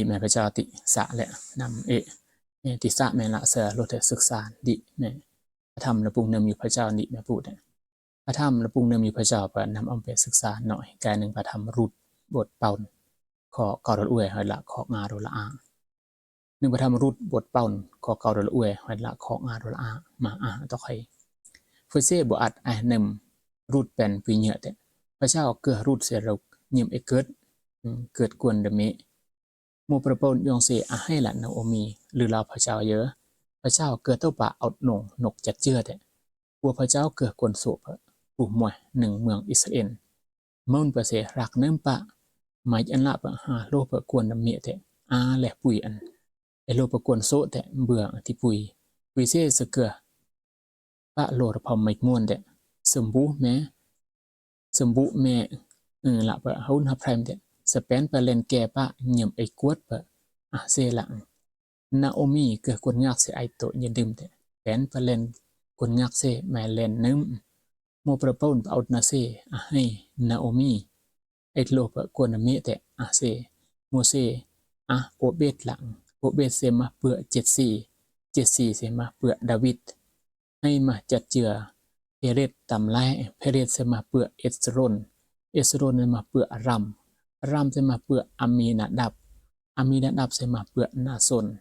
นี่แม่พระเจ้าติสะและนำเอแม่ติสะแม่ละเสโลเทศึกษาดิแม่พระธรรมระปุงเนิมอยู่พระเจ้านี่แม่พูดเนี่ยพระธรรมระปุงเนิมอยู่พระเจ้าเปิดนำอาไปศึกษาหน่อยกายหนึ่งพระธรรมรุดบทเป่าขอเก่าดอลอวยหอยละของาโดละอาหนึ่งพระธรรมรุดบทเป่าขอเก่าดอลอวยหอยละของาโดละอามาอาต่อใครเฟเซบอัดไอเนมรุดเป็นปีเหยแต่พระเจ้าเกือรุดเสียเราเยี่ยมเอเกิดเกิดกวนเดเม มประปนยองเซอาให้หละนาโอมีหรือเราพระเจ้าเยอะ พระเจ้าเกิดเต้าป่าเอาหนงหนกจัดเจือแต่ปัวพระเจ้าเกิดกวนโสบปู่มวยหนึ่งเมืองอิสราเอลมุ่นประเสรักเนิ่มปะหมายอันละปะหาโลปะกวนน้ำเมียแต่อาแหละปุยอันไอโลปะกวนโซแต่เบื่อที่ปุยปุยเซสเกือปะโลระพอมไม่ม่วนแต่สมบูแม้สมบูแม่เออละปะเฮาหับไพรม สเปนเปเลนแกปะเยี่มไอ้กวดปะอะเสหลังนาโอมีเกือคนยากเสไอโตยืนดื่มแต่เปนเปเลนคนยากเสแมเลนนึมโมประปนเอาดนาเซอะให้นาโอมีไอโลปะกวนเมแต่อะเซโมเซอะโอเบตหลังโอเบตเซมาเปื่อเจ็ดสี่เจ็ดสี่เซมาเปื่อดาวิดให้มาจัดเจือเพเรตตำไลเพเรตเซมาเปื่อเอสโรนเอสโรนมาเปื่ออารัม Ram sẽ mà bựa Aminadab Aminadab sẽ mà bựa Nason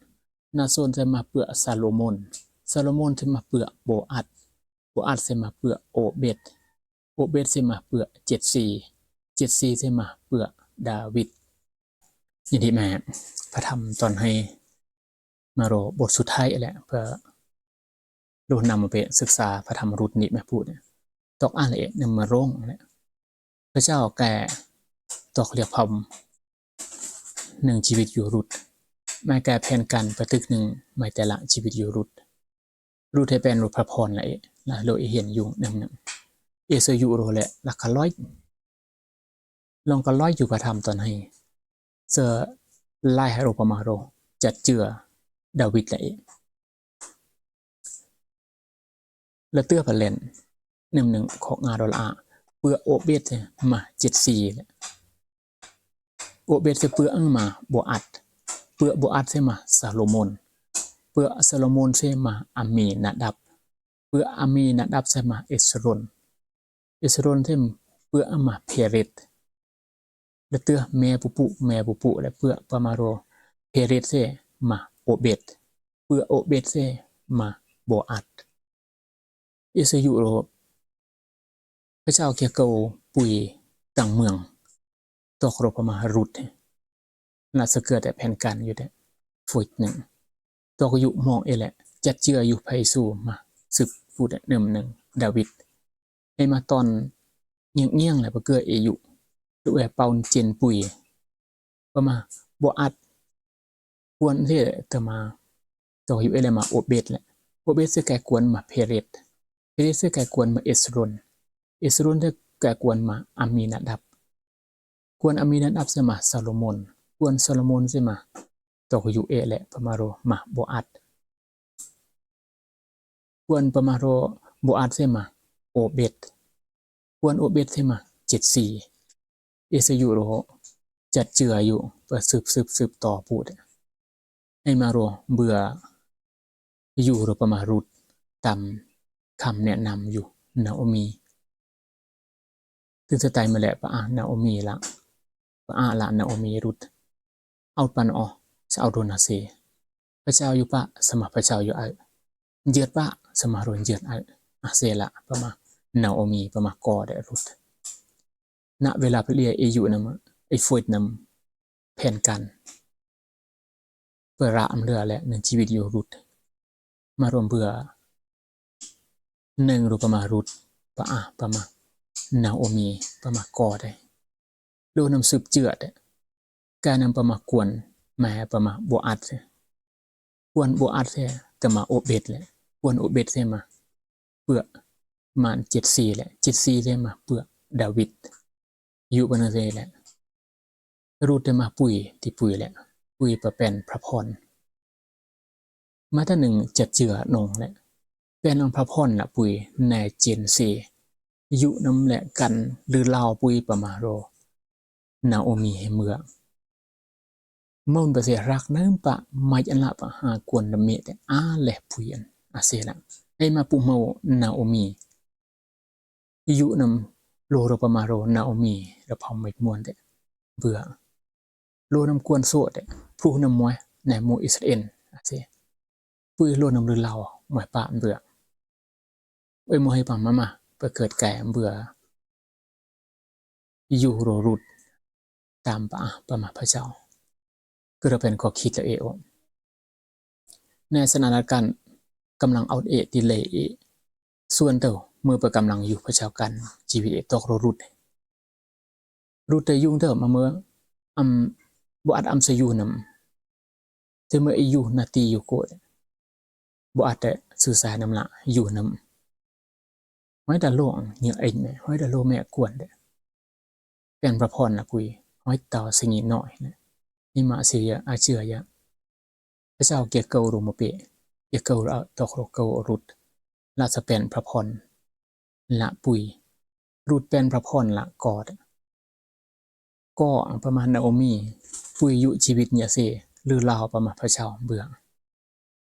Nason sẽ mà bựa Salomon Salomon sẽ mà bựa Boaz Boaz sẽ mà bựa Obed Obed sẽ mà bựa Jesse Jesse sẽ mà bựa David ยินดีแม่พระธรรมตอนให้มาโรบทสุดท้ายแหละเพื่อดูนำมาไปศึกษาพระธรรมรุตนี้แม่พูดเนี่ยตอกอ่านละเอียดนำมาร่งเนี่ยพระเจ้าแก่ ตอกเรียกพมหนึ่งชีวิตอยู่รุดมาแก่แผนกันประตึกหนึ่งไม่แต่ละชีวิตอยู่รุดรุดให้เป็นรูพระพรละเอละโลเห็นอยู่นำหนึ่งเอเซยูโรแหละลักกะร้อยลองก็ร้อยอยู่ประธรรมตอนให้เซอไล่ให้โรปมาโรจัดเจือดาวิดละเอแล้วเตื้อผลเล่นหนึ่งหนึ่งของงาดอลอาเพื่อโอเบสมาเจ็ดสี่ อวเบตเสเปืออังมาบวอัดเปือบวอัดเสมาซาโลมอนเปือซาโลมอนเสมาอามีนาดับ เปืออามีนาดับเสมาเอสรอนเอสรอนเสมเปืออามาเพเรตเลเตือแม่ปุปุแม่ปุปุและเปือปามาโรเพเรตเสมาโอเบตเปือโอเบตเสมาบวอัดอิสยุโรพระเจ้าเกียโกปุยต่างเมือง ตกรบมารุดน่าจะเกิดแต่แผนการอยู่เด้ฟุดหนึ่งตัวก็อยู่มองเอแหละจัดเจืออยู่ไพสู่มาสึกฟูดเนิมหนึ่งดาวิดให้มาตอนเงี้ยงเงี้ยงแหละเกือเออยู่ด้วยเปาเจนปุยก็มาบอัดควรที่จะมาตัวอยู่เอเลมาโอเบตแหละโอเบตเสื้อแกกวนมาเพเรตเพเรตเสื้อแกกวนมาเอสรอนเอสรอนเสื้อแกกวนมาอามีนาดับ ควรอามีนันอับเสมาซาโลมอนควรซาโลมอนเสมาตกอยู่เอแหละปมาโรมาโบอัดควรปมาโรโบอัดเสมาโอเบตควรโอเบตเสมาเจ็ดสี่เอสยูโรจัดเจืออยู่เปิดสืบสืบสืบต่อพูดให้มาโรเบื่ออยู่โรปมารุดตามคำแนะนำอยู่นาโอมีถึงสไตล์มาแหละปะอ่านาโอมีละ ala na umirut out pan o sa auto na si pa chao yu pa sama pa chao yu ai jiat pa sama ron jiat ai a se la pa ma na omi pa ma ko de rut na เวลาไปเรียเออยู่นำไอ้ฟอยนำแผนกันเพื่อระอำเรือและหนึ่งชีวิตอยู่รุดมารวมเบื่อหนึ่งรูปมารุดปะอะปะมานาโอมีปะมากอได้ ดูนำสืบเจือดการนำประมากวนมาประมาบวอัดกวนบวอัดเสียแต่มาโอเบตเลยกวนโอเบตเสียมาเปื่อมันเจ็ดสี่แหละเจ็ดสี่เสียมาเปื่อดาวิดอยู่บนเรแหละรูดมาปุยที่ปุยแหละปุยประเป็นพระพรมาถ้าหนึ่งจัดเจือนงแหละเป็นองพระพรละปุยในเจนซียูน้ำแหละกันหรือเลาปุยประมาโร นาโอมีเหเมือมื่อเปเสรักนั่นปะไม่จันละปะหากวนดเมแต่อาเละพุยันอาเซละไอมาปุ่มเอานาโอมียุนำโลโรปมาโรนาโอมีระพอมไม่มวนแต่เบื่อโลนำกวนสวดแต่พรูนำมวยในมูอิสราเอ็นอาเซปุยโลนำเรือเราหมวยปะเบื่อเอ้ยมวยปะมามาเพื่อเกิดแก่เบื่ออยูโรรุด ประมาพระเจ้าก็เราเป็นข้อคิดละเอวในสถานการณ์กำลังเอาเอติเลเอส่วนเต่าเมื่อประกำลังอยู่พระเจ้ากันชีวิตเอตกรรุดรุดแต่ยุ่งเต่ามาเมื่ออำบ่อาจอำสยู่นำแต่เมื่ออยู่นาทีอยู่โกดบ่อาจแต่สื่อสารนำละอยู่นำไม่แต่โลงเหยื่อเองเนี่ยไม่แต่โลแม่กวนเด้เป็นพระพรละปุย hỏi tao sinh nhị nội nè nhưng mà sự ya a chưa ya cái sao kia câu rồi một bệ kia câu ra tộc rồi câu rụt là sẽ เป็นพระพรละปุยรูดเป็นพระพรละกอดก็ประมาณนาโอมีปุยอยู่ชีวิตเนี่ยเสหรือลาวประมาณพระเจ้าเบื่อ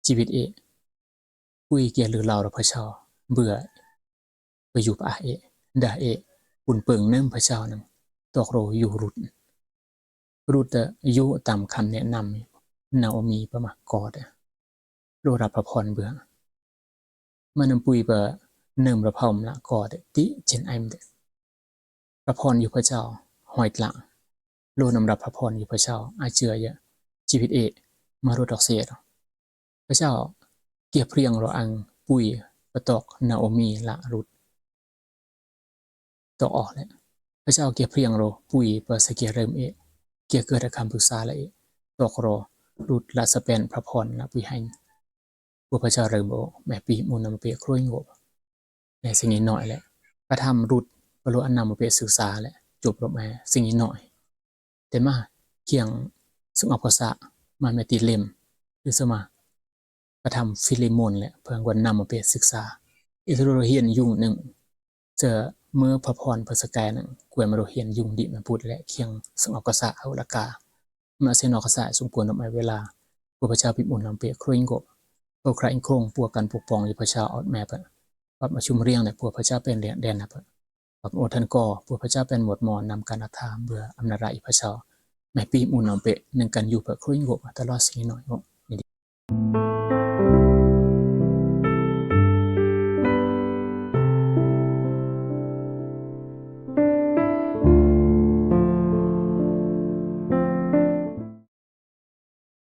ชีวิตเอปุยเกียหรือเลาวพระเจ้าเบื่อไปอยู่ป่าเอดาเอปุ่นเปิงเนิ่มพระเจ้านึงตอกโรอยู่รุด รูดอายุตามคำแนะนำนาโอมีประมากอดโรรับพระพรเบื่อมันนำปุยเบอเนิมระพอมละกอดติเจนไอมเดพระพรอยู่พระเจ้าหอยตละโลนำรับพระพรอยู่พระเจ้าอาเจือเยอะชีวิตเอมารุดอกเสียพระเจ้าเกียบเพียงรออังปุยประตอกนาโอมีละรุดตอกออกแล้วพระเจ้าเกียบเพียงโรปุยเปอร์สเกียเริมเอ เกี่ยวเกิดคำปรึกษาและตกรอรุดละสเปนพระพรละปุยหันผู้พระเจ้าเริ่มโอแม่ปีมูลนำเปียครุยงบในสิ่งนี้หน่อยแหละกระทำรุดบรรลุอันนำมาเปียศึกษาและจบลงมาสิ่งนี้หน่อย แต่มาเกี่ยงซึ่งอภาษามันไม่ติเลมหรือสมากระทำฟิลิมอนแหละเพื่อวันนำมาเปียศึกษา อิสโรเฮียนยุ่งหนึ่งเจอ เมื่อพระพรพระสกายนั้นกวยมาโรเฮียนยุงดิมาพูดและเคียงสังออกษะเอาละกามาเซนอกษะสมควรออกมาเวลาพระพเจ้าพิมุนลำเปียครุยงกบพวกใครอิงโครงปวกันปกปองยู่พระเจ้าออดแม่ปะปับมาชุมเรียงเนี่ยพวพระเจ้าเป็นเรียนแดนนะปะปับโอทันกอพวพระเจ้าเป็นหมวดมอนนำการอัธามเบื่ออำนาจอิพระเจ้าแม่ปีมุนลำเปะหนึ่งกันอยู่เพื่อครุยงกบตลอดสิ่งหน่อยนี่